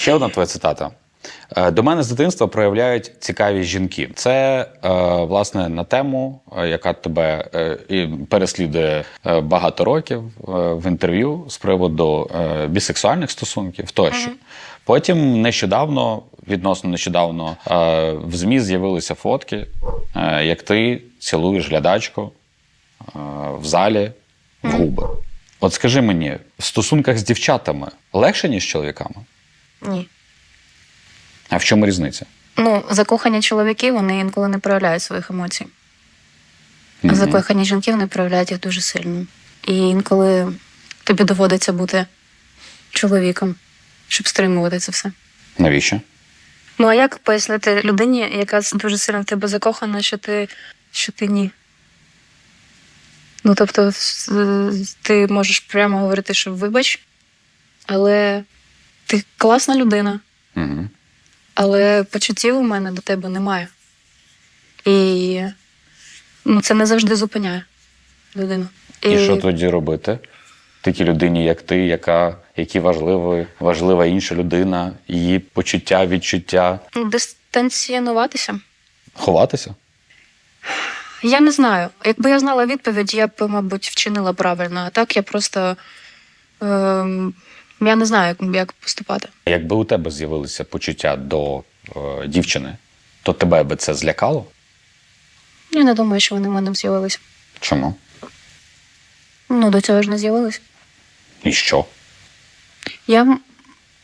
Ще одна твоя цитата. Е, До мене з дитинства проявляють цікаві жінки. Це е, власне на тему, е, яка тебе переслідує багато років в інтерв'ю з приводу бісексуальних стосунків тощо. Потім нещодавно, відносно нещодавно, в ЗМІ з'явилися фотки, як ти цілуєш глядачку в залі в губи. От скажи мені, в стосунках з дівчатами легше, ніж з чоловіками? Ні. А в чому різниця? Ну, закохані чоловіки вони інколи не проявляють своїх емоцій. А Мгм. закохані жінки вони проявляють їх дуже сильно. І інколи тобі доводиться бути чоловіком, щоб стримувати це все. Навіщо? Ну а як пояснити людині, яка дуже сильно в тебе закохана, що ти, що ти ні? Ну, тобто, ти можеш прямо говорити, що вибач, але ти класна людина, Угу. але почуттів у мене до тебе немає. І ну, це не завжди зупиняє людину. І що тоді робити? Такій людині, як ти, яка які важливі, важлива інша людина, її почуття, відчуття. Ну, дистанціонуватися. Ховатися? Я не знаю. Якби я знала відповідь, я б, мабуть, вчинила правильно. А так я просто ем, я не знаю, як, як поступати. Якби у тебе з'явилися почуття до е, дівчини, то тебе би це злякало? Я не думаю, що вони в мене з'явилися. Чому? Ну, до цього ж не з'явились. І що? Я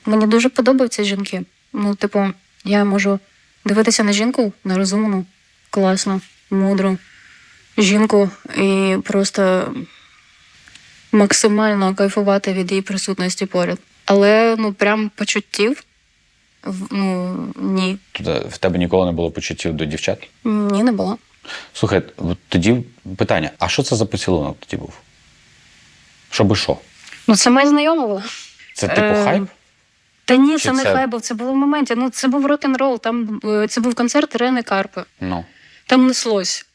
мені дуже подобаються жінки. Ну, типу, я можу дивитися на жінку, на розумну, класну, мудру жінку і просто максимально кайфувати від її присутності поряд. Але ну прям почуттів ну ні. Тобто в тебе ніколи не було почуттів до дівчат? Ні, не було. Слухай, тоді питання: а що це за поцілунок тоді був? Щоби що? Ну, це моя знайома була. Це типу Е, хайп? Та ні, Чи це не це- хай був, це було в моменті. Ну, це був рок-н-рол, там е, це був концерт Ірени Карпи. Ну. Там неслось.